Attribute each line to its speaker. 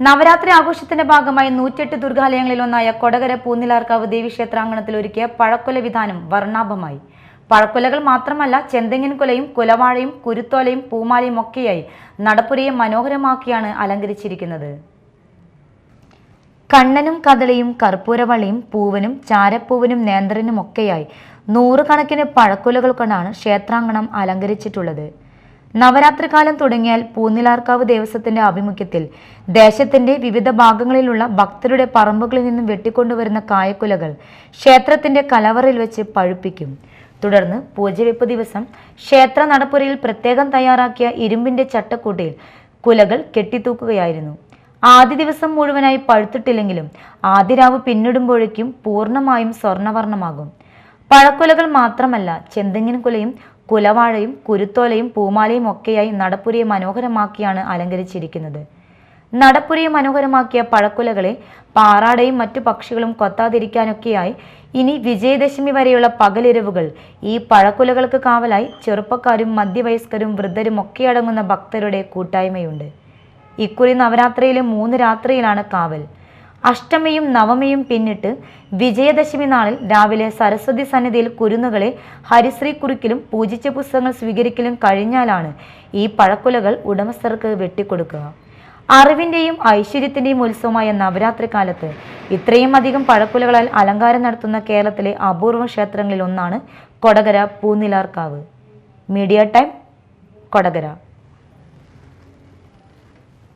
Speaker 1: നവരാത്രി ആഘോഷത്തിന്റെ ഭാഗമായി നൂറ്റെട്ട് ദുർഗാലയങ്ങളിലൊന്നായ കൊടകര ദേവി ദേവീക്ഷേത്രാങ്കണത്തിൽ ഒരുക്കിയ പഴക്കൊല വിധാനം വർണാഭമായി. പഴക്കൊലകൾ മാത്രമല്ല ചെന്തെങ്ങിൻ കൊലയും കുലവാഴയും കുരുത്തോലയും പൂമാലയും ഒക്കെയായി നടപ്പുരയെ മനോഹരമാക്കിയാണ് അലങ്കരിച്ചിരിക്കുന്നത്. കണ്ണനും കദളിയും കർപ്പൂരവള്ളിയും പൂവനും ചാരപ്പൂവനും നേന്ത്രനും ഒക്കെയായി നൂറുകണക്കിന് പഴക്കൊലകൾ കൊണ്ടാണ് ക്ഷേത്രാങ്കണം അലങ്കരിച്ചിട്ടുള്ളത്. നവരാത്രി കാലം തുടങ്ങിയാൽ പൂനിലാർക്കാവ് ദേവസ്വത്തിന്റെ ആഭിമുഖ്യത്തിൽ ദേശത്തിന്റെ വിവിധ ഭാഗങ്ങളിലുള്ള ഭക്തരുടെ പറമ്പുകളിൽ നിന്നും വെട്ടിക്കൊണ്ടുവരുന്ന കായക്കുലകൾ ക്ഷേത്രത്തിന്റെ കലവറിൽ വെച്ച് പഴുപ്പിക്കും. തുടർന്ന് പൂജവെപ്പ് ദിവസം ക്ഷേത്ര നടപ്പുരയിൽ പ്രത്യേകം തയ്യാറാക്കിയ ഇരുമ്പിന്റെ ചട്ടക്കൂട്ടിൽ കുലകൾ കെട്ടിത്തൂക്കുകയായിരുന്നു. ആദ്യ ദിവസം മുഴുവനായി പഴുത്തിട്ടില്ലെങ്കിലും ആദ്യ രാവ് പിന്നിടുമ്പോഴേക്കും പൂർണമായും സ്വർണവർണമാകും പഴക്കുലകൾ മാത്രമല്ല ചെന്തെങ്ങിൻ കുലയും കുലവാഴയും കുരുത്തോലയും പൂമാലയും ഒക്കെയായി നടപ്പുരയെ മനോഹരമാക്കിയാണ് അലങ്കരിച്ചിരിക്കുന്നത്. നടപ്പുരയെ മനോഹരമാക്കിയ പഴക്കുലകളെ പാറാടയും മറ്റു പക്ഷികളും കൊത്താതിരിക്കാനൊക്കെയായി ഇനി വിജയദശമി വരെയുള്ള പകലിരവുകൾ ഈ പഴക്കുലകൾക്ക് കാവലായി ചെറുപ്പക്കാരും മധ്യവയസ്കരും വൃദ്ധരും ഒക്കെ അടങ്ങുന്ന ഭക്തരുടെ കൂട്ടായ്മയുണ്ട്. ഇക്കുറി നവരാത്രിയിലെ മൂന്ന് രാത്രിയിലാണ് കാവൽ. അഷ്ടമിയും നവമിയും പിന്നിട്ട് വിജയദശമി നാളിൽ രാവിലെ സരസ്വതി സന്നിധിയിൽ കുരുന്നുകളെ ഹരിശ്രീ കുറിക്കലും പൂജിച്ച പുസ്തകങ്ങൾ സ്വീകരിക്കലും കഴിഞ്ഞാലാണ് ഈ പഴക്കുലകൾ ഉടമസ്ഥർക്ക് വെട്ടിക്കൊടുക്കുക. അറിവിന്റെയും ഐശ്വര്യത്തിന്റെയും ഉത്സവമായ നവരാത്രി കാലത്ത് ഇത്രയും അധികം പഴക്കുലകളാൽ അലങ്കാരം നടത്തുന്ന കേരളത്തിലെ അപൂർവ ക്ഷേത്രങ്ങളിൽ ഒന്നാണ് Kodakara Poonilarkavu. Media time Kodakara.